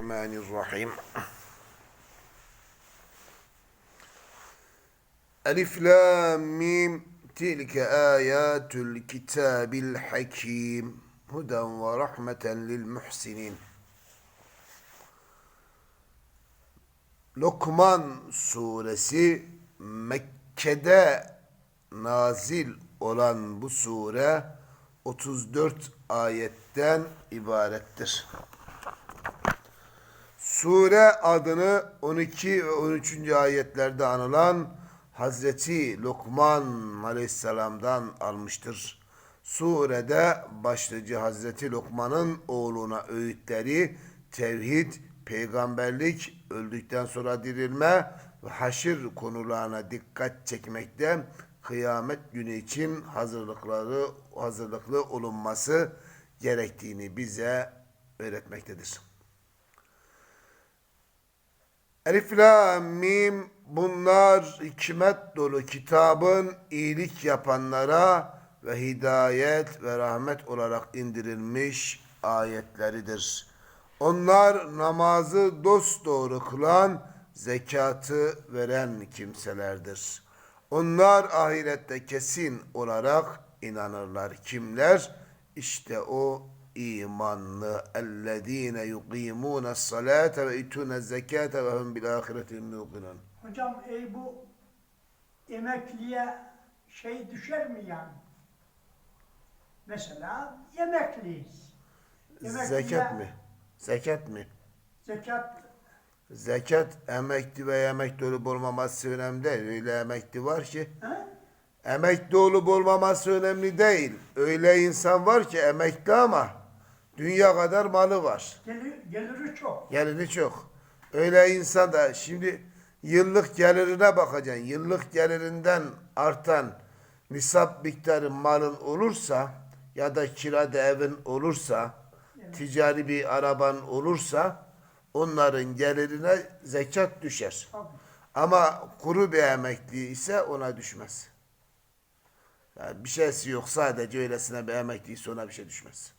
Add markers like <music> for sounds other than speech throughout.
Bismillahirrahmanirrahim. Elif Lam Mim Tilke ayatul kitabil hakim Huden ve rahmeten lil muhsinin Lokman suresi Mekke'de nazil olan bu sure 34 ayetten ibarettir. Sure adını 12 ve 13. ayetlerde anılan Hazreti Lokman Aleyhisselam'dan almıştır. Surede başlıcı Hazreti Lokman'ın oğluna öğütleri, tevhid, peygamberlik, öldükten sonra dirilme ve haşir konularına dikkat çekmekte kıyamet günü için hazırlıkları hazırlıklı olunması gerektiğini bize öğretmektedir. Elif la mim bunlar hikmet dolu kitabın iyilik yapanlara ve hidayet ve rahmet olarak indirilmiş ayetleridir. Onlar namazı dosdoğru kılan, zekatı veren kimselerdir. Onlar ahirette kesin olarak inanırlar. Kimler? İşte o imanlı ellezine yuqimuna salate ve ituna zekate ve hum bil ahireti yuqinun. Hocam ey bu emekliye şey düşer mi yani? Mesela emekliyiz. Emekliye Zekat mi? Zekat mi? Zekat Zekat emekli ve emekli olup olmaması önemli değil. Öyle emekli var ki he? emekli olup olmaması önemli değil. Öyle insan var ki emekli ama dünya kadar malı var. Gelir, geliri çok. Geliri çok. Öyle insan da şimdi yıllık gelirine bakacaksın. Yıllık gelirinden artan nisap miktarı malın olursa ya da kirada evin olursa, ticari bir araban olursa onların gelirine zekat düşer. Tabii. Ama kuru bir emekli ise ona düşmez. Yani bir şeysi yok sadece öylesine bir emekliyse ona bir şey düşmez.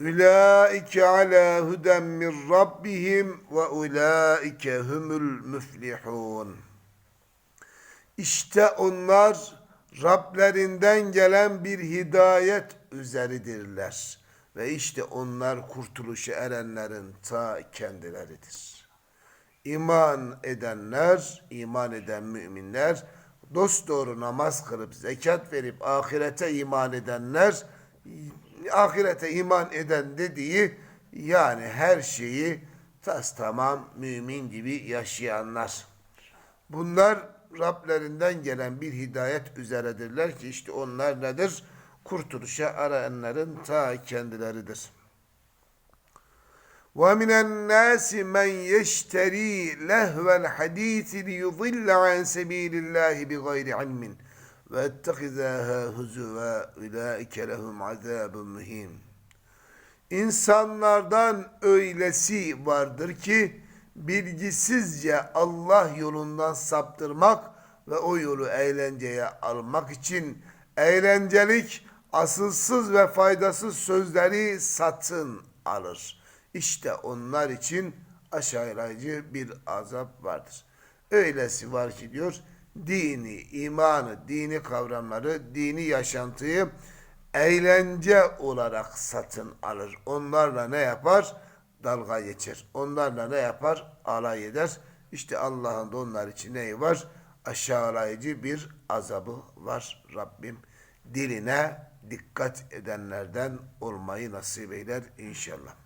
Ulaike ala huden min rabbihim ve ulaike humul müflihun. İşte onlar Rablerinden gelen bir hidayet üzeridirler. Ve işte onlar kurtuluşa erenlerin ta kendileridir. İman edenler, iman eden müminler, dosdoğru namaz kılıp zekat verip ahirete iman edenler, ahirete iman eden dediği yani her şeyi tas tamam mümin gibi yaşayanlar. Bunlar Rablerinden gelen bir hidayet üzeredirler ki işte onlar nedir? Kurtuluşa arayanların ta kendileridir. ومن الناس من يشتري لهو الحديث ليضل عن سبيل الله بغير علم واتخذها هزوا أولئك لهم عذاب مهين İnsanlardan öylesi vardır ki bilgisizce Allah yolundan saptırmak ve o yolu eğlenceye almak için eğlencelik, asılsız ve faydasız sözleri satın alır. İşte onlar için aşağılayıcı bir azap vardır. Öylesi var ki diyor, dini, imanı, dini kavramları, dini yaşantıyı eğlence olarak satın alır. Onlarla ne yapar? Dalga geçer. Onlarla ne yapar? Alay eder. İşte Allah'ın da onlar için neyi var? Aşağılayıcı bir azabı var Rabbim. Diline dikkat edenlerden olmayı nasip eyler inşallah.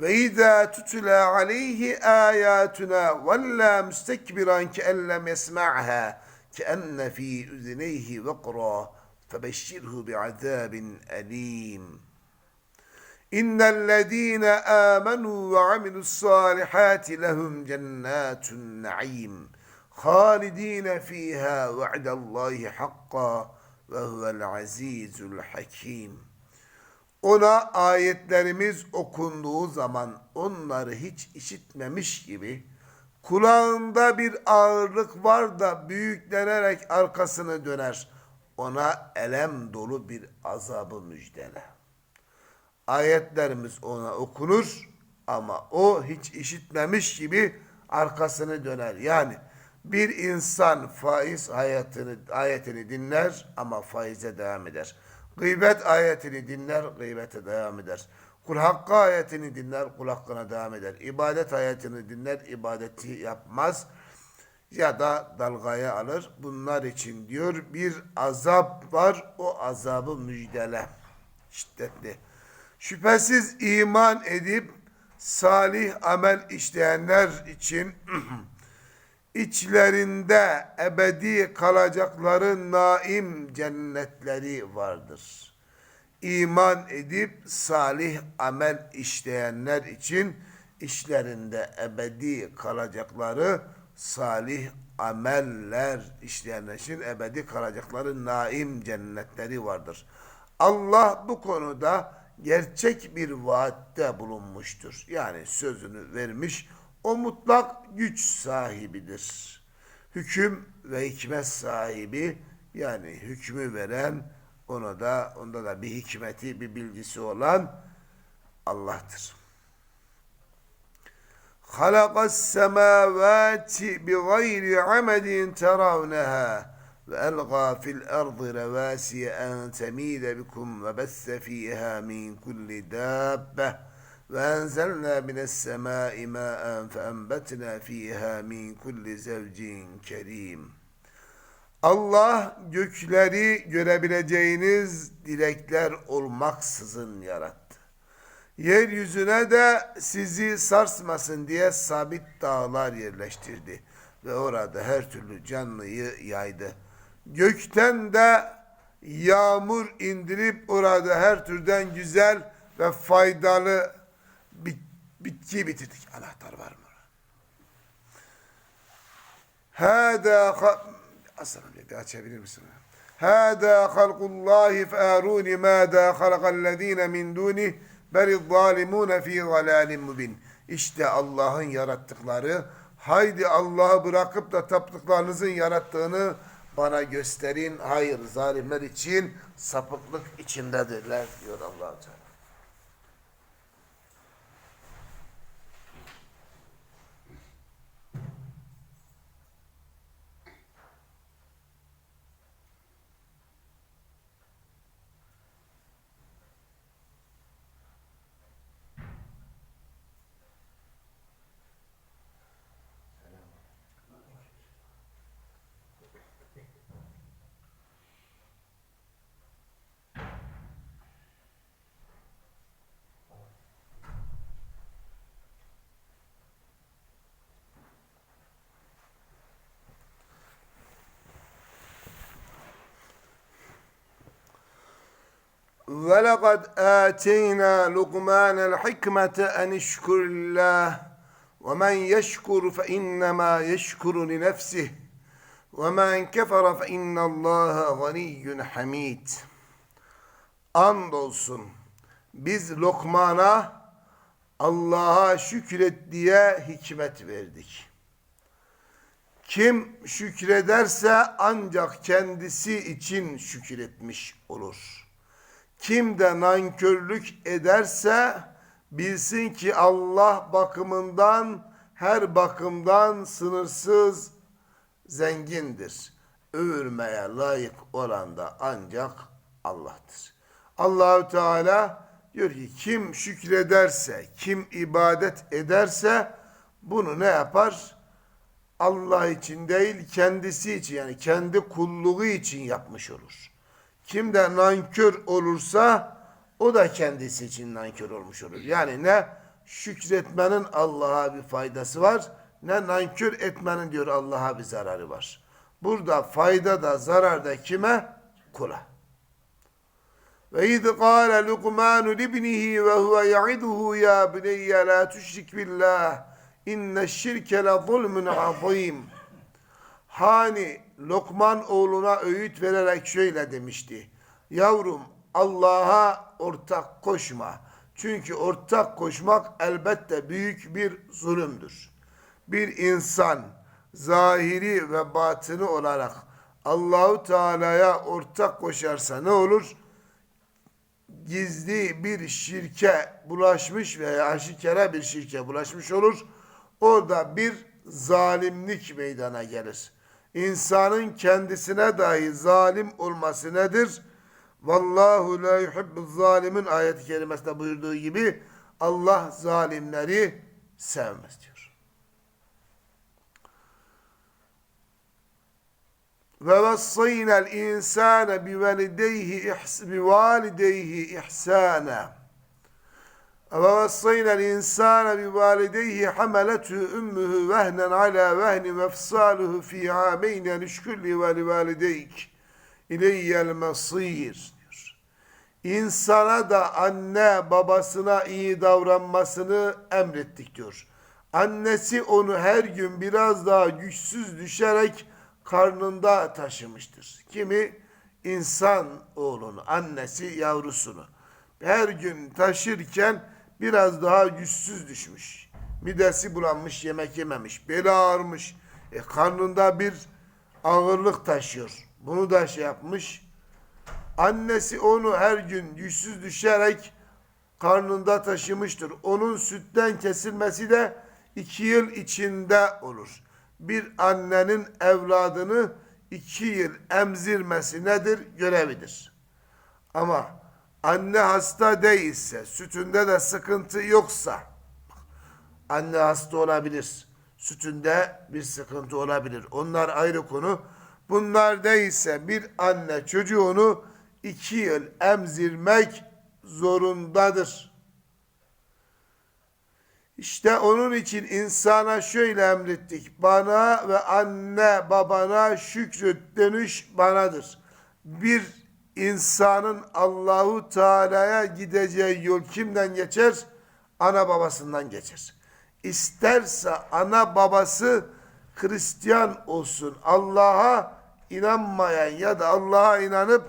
وَإِذَا تُتْلَى عَلَيْهِ آيَاتُنَا وَلَّا مُسْتَكْبِرًا كَأَنْ لَمْ يَسْمَعْهَا كَأَنَّ فِي أُذْنَيْهِ وَقْرًا فَبَشِّرْهُ بِعَذَابٍ أَلِيمٍ. إِنَّ الَّذِينَ آمَنُوا وَعَمِلُوا الصَّالِحَاتِ لَهُمْ جَنَّاتُ النَّعِيمِ خالدين فيها وعد الله حقا وهو العزيز الحكيم. Ona ayetlerimiz okunduğu zaman onları hiç işitmemiş gibi kulağında bir ağırlık var da büyüklenerek arkasını döner. Ona elem dolu bir azabı müjdele. Ayetlerimiz ona okunur, ama o hiç işitmemiş gibi arkasını döner. Yani bir insan faiz hayatını, ayetini dinler ama faize devam eder. Gıybet ayetini dinler, gıybete devam eder. Kul hakkı ayetini dinler, kul hakkına devam eder. İbadet ayetini dinler, ibadeti yapmaz ya da dalgaya alır. Bunlar için diyor bir azap var, o azabı müjdele. Şiddetli. Şüphesiz iman edip salih amel işleyenler için <clears throat> içlerinde ebedi kalacakları naim cennetleri vardır. İman edip salih amel işleyenler için işlerinde ebedi kalacakları salih ameller işleyenler için ebedi kalacakları naim cennetleri vardır. Allah bu konuda gerçek bir vaatte bulunmuştur. Yani sözünü vermiş. O mutlak güç sahibidir. Hüküm ve hikmet sahibi yani hükmü veren ona da onda da bir hikmeti bir bilgisi olan Allah'tır. Halakas semavati bi gayri amedin teravneha ve elga fil ardı revasiye en temide bikum ve besse fiha وأنزلنا من السماء ماء فأنبتنا فيها من كل زوج كريم Allah gökleri görebileceğiniz dilekler olmaksızın yarattı. Yeryüzüne de sizi sarsmasın diye sabit dağlar yerleştirdi ve orada her türlü canlıyı yaydı. Gökten de yağmur indirip orada her türden güzel ve faydalı bit- bitki bitirdik. Anahtar var mı? Hâdâ Aslanım bir açabilir misin? Hâdâ halkullâhi fe'arûni mâdâ halakallezîne min dûnih belizzâlimûne fî zalâlim mubin. İşte Allah'ın yarattıkları. Haydi Allah'ı bırakıp da taptıklarınızın yarattığını bana gösterin. Hayır zalimler için sapıklık içindedirler diyor allah Teala. ولقد آتينا لقمان الحكمة أن اشكر الله ومن يشكر فإنما يشكر لنفسه ومن كفر فإن الله غني حميد Andolsun biz Lokman'a Allah'a şükret diye hikmet verdik. Kim şükrederse ancak kendisi için şükretmiş olur. Kim de nankörlük ederse bilsin ki Allah bakımından her bakımdan sınırsız zengindir. Övülmeye layık olan da ancak Allah'tır. Allahü Teala diyor ki kim şükrederse, kim ibadet ederse bunu ne yapar? Allah için değil kendisi için yani kendi kulluğu için yapmış olur. Kim de nankör olursa o da kendisi için nankör olmuş olur. Yani ne şükretmenin Allah'a bir faydası var ne nankör etmenin diyor Allah'a bir zararı var. Burada fayda da zarar da kime? Kula. Ve iz kâle Lukmanu libnihi ve huve ya'iduhu ya buneyye la tüşrik billah inne şirke le zulmün azîm. Hani Lokman oğluna öğüt vererek şöyle demişti. Yavrum Allah'a ortak koşma. Çünkü ortak koşmak elbette büyük bir zulümdür. Bir insan zahiri ve batını olarak Allahu Teala'ya ortak koşarsa ne olur? gizli bir şirke bulaşmış veya aşikara bir şirke bulaşmış olur. Orada bir zalimlik meydana gelir. İnsanın kendisine dahi zalim olması nedir? Vallahu la yuhibbu zalimin ayet-i kerimesinde buyurduğu gibi Allah zalimleri sevmez diyor. Ve vassayna'l insane bi valideyhi bi valideyhi ihsana. Ummuhu vehnen ala vehni ve fsaluhu fi amayn nişkulli ve li valideyk İleyyel masir diyor. İnsana da anne babasına iyi davranmasını emrettik diyor. Annesi onu her gün biraz daha güçsüz düşerek karnında taşımıştır. Kimi insan oğlunu, annesi yavrusunu her gün taşırken biraz daha güçsüz düşmüş. Midesi bulanmış, yemek yememiş, beli ağırmış. E, karnında bir ağırlık taşıyor. Bunu da şey yapmış. Annesi onu her gün güçsüz düşerek karnında taşımıştır. Onun sütten kesilmesi de iki yıl içinde olur. Bir annenin evladını iki yıl emzirmesi nedir? Görevidir. Ama anne hasta değilse, sütünde de sıkıntı yoksa, anne hasta olabilir, sütünde bir sıkıntı olabilir. Onlar ayrı konu. Bunlar değilse bir anne çocuğunu iki yıl emzirmek zorundadır. İşte onun için insana şöyle emrettik. Bana ve anne babana şükret dönüş banadır. Bir insanın Allahu Teala'ya gideceği yol kimden geçer? Ana babasından geçer. İsterse ana babası Hristiyan olsun. Allah'a inanmayan ya da Allah'a inanıp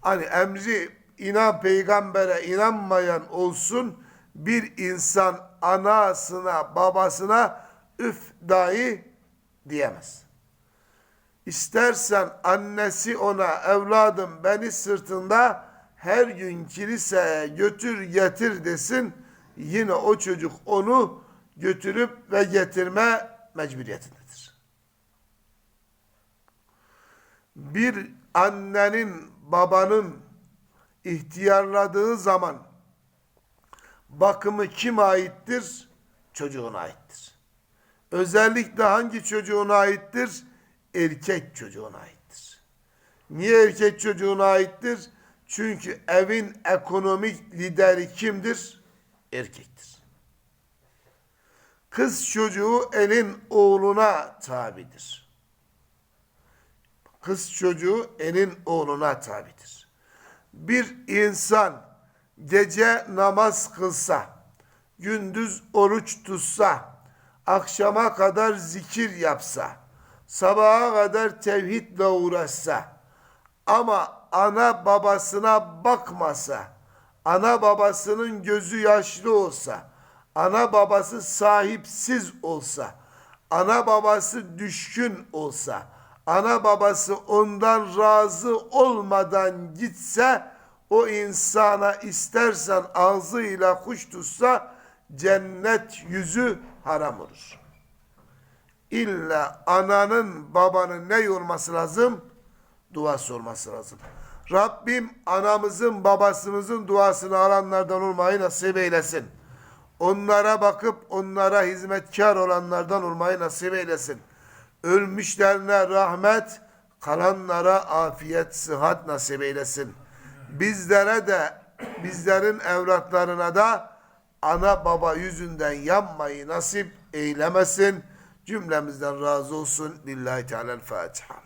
hani emri inan peygambere inanmayan olsun bir insan anasına babasına üf dahi diyemez. İstersen annesi ona evladım beni sırtında her gün kiliseye götür getir desin yine o çocuk onu götürüp ve getirme mecburiyetindedir. Bir annenin babanın ihtiyarladığı zaman bakımı kim aittir? Çocuğuna aittir. Özellikle hangi çocuğuna aittir? Erkek çocuğuna aittir. Niye erkek çocuğuna aittir? Çünkü evin ekonomik lideri kimdir? Erkektir. Kız çocuğu elin oğluna tabidir. Kız çocuğu elin oğluna tabidir. Bir insan gece namaz kılsa, gündüz oruç tutsa, akşama kadar zikir yapsa, sabaha kadar tevhidle uğraşsa, ama ana babasına bakmasa, ana babasının gözü yaşlı olsa, ana babası sahipsiz olsa, ana babası düşkün olsa, ana babası ondan razı olmadan gitse, o insana istersen ağzıyla kuş tutsa, cennet yüzü haram olur. İlla ananın babanın ne olması lazım? Duası olması lazım. Rabbim anamızın babasımızın duasını alanlardan olmayı nasip eylesin. Onlara bakıp onlara hizmetkar olanlardan olmayı nasip eylesin. Ölmüşlerine rahmet, kalanlara afiyet, sıhhat nasip eylesin. Bizlere de, bizlerin evlatlarına da ana baba yüzünden yanmayı nasip eylemesin. Cümlemizden razı olsun. Lillahi Teala'l-Fatiha.